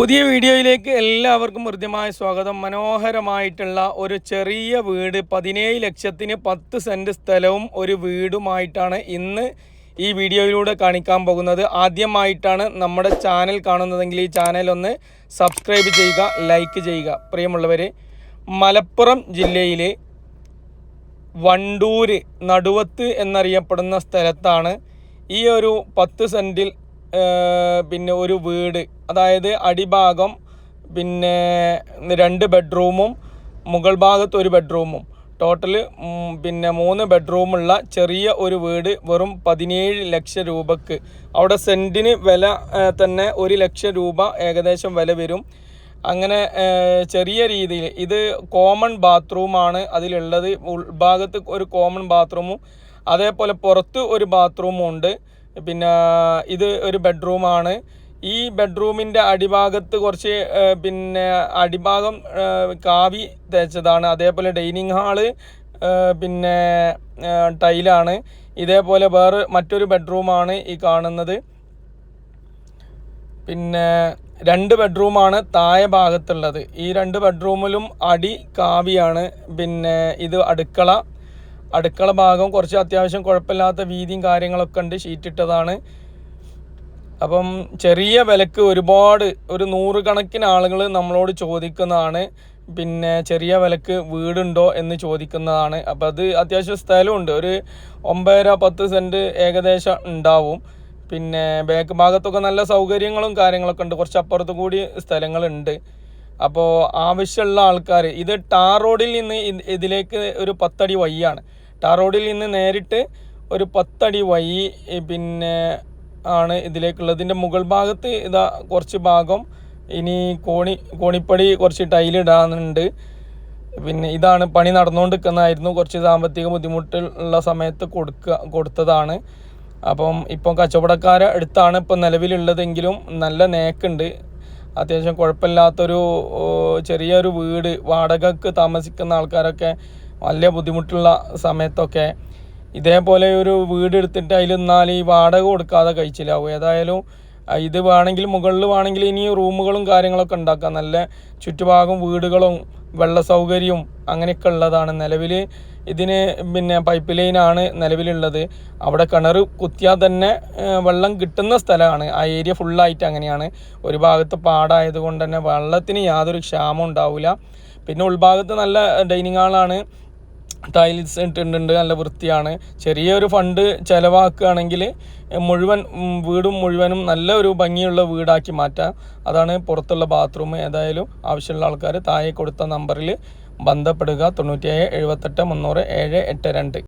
പുതിയ വീഡിയോയിലേക്ക് എല്ലാവർക്കും ഹൃദ്യമായ സ്വാഗതം. മനോഹരമായിട്ടുള്ള ഒരു ചെറിയ വീട് പതിനേഴ് ലക്ഷത്തിന് പത്ത് സെന്റ് സ്ഥലവും ഒരു വീടുമായിട്ടാണ് ഇന്ന് ഈ വീഡിയോയിലൂടെ കാണിക്കാൻ പോകുന്നത്. ആദ്യമായിട്ടാണ് നമ്മുടെ ചാനൽ കാണുന്നതെങ്കിൽ ഈ ചാനൽ ഒന്ന് സബ്സ്ക്രൈബ് ചെയ്യുക ലൈക്ക് ചെയ്യുക. പ്രിയമുള്ളവർ മലപ്പുറം ജില്ലയിലെ വണ്ടൂര് നടുവത്ത് എന്നറിയപ്പെടുന്ന സ്ഥലത്താണ് ഈ ഒരു പത്ത് സെന്റിൽ പിന്നെ ഒരു വീട്. അതായത് അടിഭാഗം പിന്നെ രണ്ട് ബെഡ്റൂമും മുകൾ ഭാഗത്ത് ഒരു ബെഡ്റൂമും. ടോട്ടൽ പിന്നെ മൂന്ന് ബെഡ്റൂമുള്ള ചെറിയ ഒരു വീട് വെറും പതിനേഴ് ലക്ഷം രൂപക്ക്. അവിടെ സെന്റിന് വില തന്നെ ഒരു ലക്ഷം രൂപ ഏകദേശം വില വരും. അങ്ങനെ ചെറിയ രീതിയിൽ ഇത് കോമൺ ബാത്റൂമാണ് അതിലുള്ളത് ഉൾഭാഗത്ത് ഒരു കോമൺ ബാത്റൂമും അതേപോലെ പുറത്ത് ഒരു ബാത്റൂമും ഉണ്ട്. പിന്നെ ഇത് ഒരു ബെഡ്റൂമാണ് ഈ ബെഡ്റൂമിന്റെ അടിഭാഗത്ത് കുറച്ച് പിന്നെ അടിഭാഗം കാവി തേച്ചതാണ്. അതേപോലെ ഡൈനിങ് ഹാൾ പിന്നെ ടൈലാണ്. ഇതേപോലെ വേറെ മറ്റൊരു ബെഡ്റൂമാണ് ഈ കാണുന്നത്. പിന്നെ രണ്ട് ബെഡ്റൂമാണ് താഴെ ഭാഗത്തുള്ളത്. ഈ രണ്ട് ബെഡ്റൂമിലും അടി കാവിയാണ്. പിന്നെ ഇത് അടുക്കള അടുക്കള ഭാഗം കുറച്ച് അത്യാവശ്യം കുഴപ്പമില്ലാത്ത വീതിയും കാര്യങ്ങളൊക്കെ ഉണ്ട്. ഷീറ്റിട്ടതാണ് അപ്പം ചെറിയ വിലക്ക് ഒരുപാട് ഒരു നൂറുകണക്കിന് ആളുകൾ നമ്മളോട് ചോദിക്കുന്നതാണ്. പിന്നെ ചെറിയ വിലക്ക് വീടുണ്ടോ എന്ന് ചോദിക്കുന്നതാണ്. അപ്പം അത് അത്യാവശ്യം സ്ഥലമുണ്ട്. ഒരു ഒമ്പതര പത്ത് സെന്റ് ഏകദേശം ഉണ്ടാവും. പിന്നെ ബാക്ക് ഭാഗത്തൊക്കെ നല്ല സൗകര്യങ്ങളും കാര്യങ്ങളൊക്കെ ഉണ്ട്. കുറച്ച് അപ്പുറത്ത് കൂടി സ്ഥലങ്ങളുണ്ട്. അപ്പോൾ ആവശ്യമുള്ള ആൾക്കാർ ഇത് ടാർ റോഡിൽ നിന്ന് ഇതിലേക്ക് ഒരു പത്തടി വഴിയാണ്. ടാർ റോഡിൽ നിന്ന് നേരിട്ട് ഒരു പത്തടി വഴി പിന്നെ ആണ് ഇതിലേക്കുള്ളത്. ഇതിന്റെ മുകൾ ഭാഗത്ത് ഇതാ കുറച്ച് ഭാഗം. ഇനി കോണി കോണിപ്പടി കുറച്ച് ടൈലിടാനുണ്ട് പിന്നെ ഇതാണ് പണി നടന്നുകൊണ്ടിരിക്കുന്നതായിരുന്നു. കുറച്ച് സാമ്പത്തിക ബുദ്ധിമുട്ടുള്ള സമയത്ത് കൊടുക്കുക കൊടുത്തതാണ്. അപ്പം ഇപ്പം കച്ചവടക്കാരെ അടുത്താണ് ഇപ്പം നിലവിലുള്ളതെങ്കിലും നല്ല നേക്കുണ്ട്. അത്യാവശ്യം കുഴപ്പമില്ലാത്തൊരു ചെറിയൊരു വീട് വാടകക്ക് താമസിക്കുന്ന ആൾക്കാരൊക്കെ വലിയ ബുദ്ധിമുട്ടുള്ള സമയത്തൊക്കെ ഇതേപോലെ ഒരു വീട് എടുത്തിട്ട് അതിൽ നിന്നാൽ ഈ വാടക കൊടുക്കാതെ കഴിച്ചില്ലാവും ഏതായാലും ഇത് വേണമെങ്കിൽ മുകളിൽ വേണമെങ്കിൽ ഇനി റൂമുകളും കാര്യങ്ങളൊക്കെ ഉണ്ടാക്കാം. നല്ല ചുറ്റുഭാഗം വീടുകളും വെള്ള സൗകര്യവും അങ്ങനെയൊക്കെ ഉള്ളതാണ്. നിലവിൽ ഇതിന് പിന്നെ പൈപ്പ് ലൈനാണ് നിലവിലുള്ളത്. അവിടെ കിണർ കുത്തിയാൽ തന്നെ വെള്ളം കിട്ടുന്ന സ്ഥലമാണ്. ആ ഏരിയ ഫുള്ളായിട്ട് അങ്ങനെയാണ്. ഒരു ഭാഗത്ത് പാടായത് കൊണ്ട് തന്നെ വെള്ളത്തിന് യാതൊരു ക്ഷാമം ഉണ്ടാവില്ല. പിന്നെ ഉൾഭാഗത്ത് നല്ല ഡൈനിങ് ഹാളാണ് ടൈൽസ് ഇട്ടിട്ടുണ്ട് നല്ല വൃത്തിയാണ്. ചെറിയൊരു ഫണ്ട് ചിലവാക്കുകയാണെങ്കിൽ മുഴുവൻ വീടും മുഴുവനും നല്ല ഒരു ഭംഗിയുള്ള വീടാക്കി മാറ്റാം. അതാണ് പുറത്തുള്ള ബാത്റൂം. ഏതായാലും ആവശ്യമുള്ള ആൾക്കാർ താഴെ കൊടുത്ത നമ്പറിൽ ബന്ധപ്പെടുക. തൊണ്ണൂറ്റിയേഴ് എഴുപത്തെട്ട് മുന്നൂറ് ഏഴ് എട്ട് രണ്ട്.